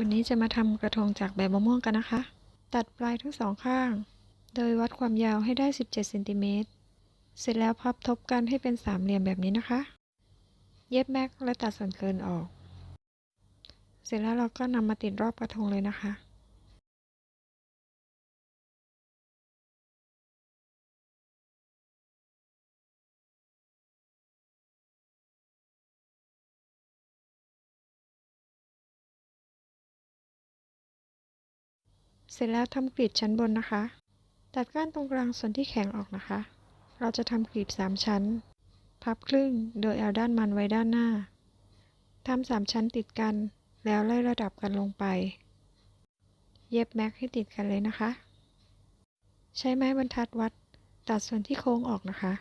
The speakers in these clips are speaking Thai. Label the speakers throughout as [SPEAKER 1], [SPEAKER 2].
[SPEAKER 1] วันนี้จะมาทำกระทงจากใบมะม่วงกันนะคะ ตัดปลายทั้งสองข้าง โดยวัดความยาวให้ได้ 17เซนติเมตร เสร็จแล้วพับทบกันให้เป็นสามเหลี่ยมแบบนี้นะคะ เย็บแม็กและตัดส่วนเกินออก เสร็จแล้วเราก็นำมาติดรอบกระทงเลยนะคะ เสร็จแล้วทำกรีบชั้นบนนะคะ ตัดก้านตรงกลางส่วนที่แข็งออกนะคะ เราจะทำกรีบสามชั้น พับครึ่งโดยเอาด้านมันไว้ด้านหน้าทำสามชั้นติดกัน แล้วไล่ระดับกันลงไป เย็บแม็กให้ติดกันเลยนะคะ ใช้ไม้บรรทัดวัด ตัดส่วนที่โค้งออกนะคะ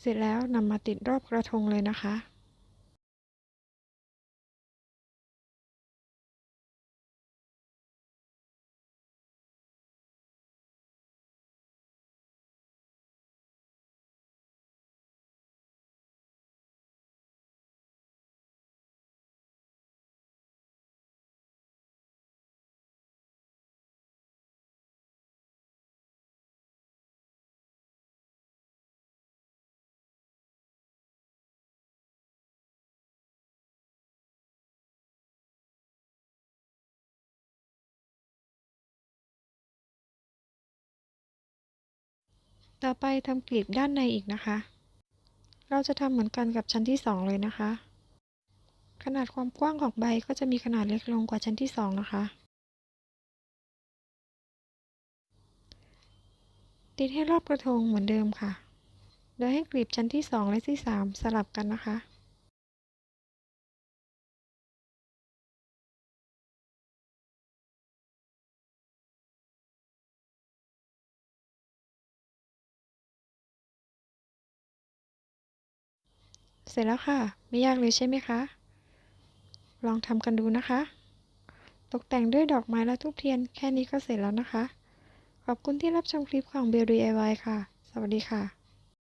[SPEAKER 1] เสร็จแล้วนำมาติดรอบกระทงเลยนะคะ ต่อไปทำกลีบด้านในอีกนะคะ เราจะทำเหมือนกันกับชั้นที่สองเลยนะคะ ขนาดความกว้างของใบก็จะมีขนาดเล็กลงกว่าชั้นที่สองนะคะ ติดให้รอบกระทงเหมือนเดิมค่ะ โดยให้กลีบชั้นที่สองและที่สามสลับกันนะคะ เสร็จแล้วค่ะ ไม่ยากเลยใช่ไหมคะ ลองทำกันดูนะคะ ตกแต่งด้วยดอกไม้และทูบเทียน แค่นี้ก็เสร็จแล้วนะคะ ขอบคุณที่รับชมคลิปของ b บ DIY ค่ะ สวัสดีค่ะ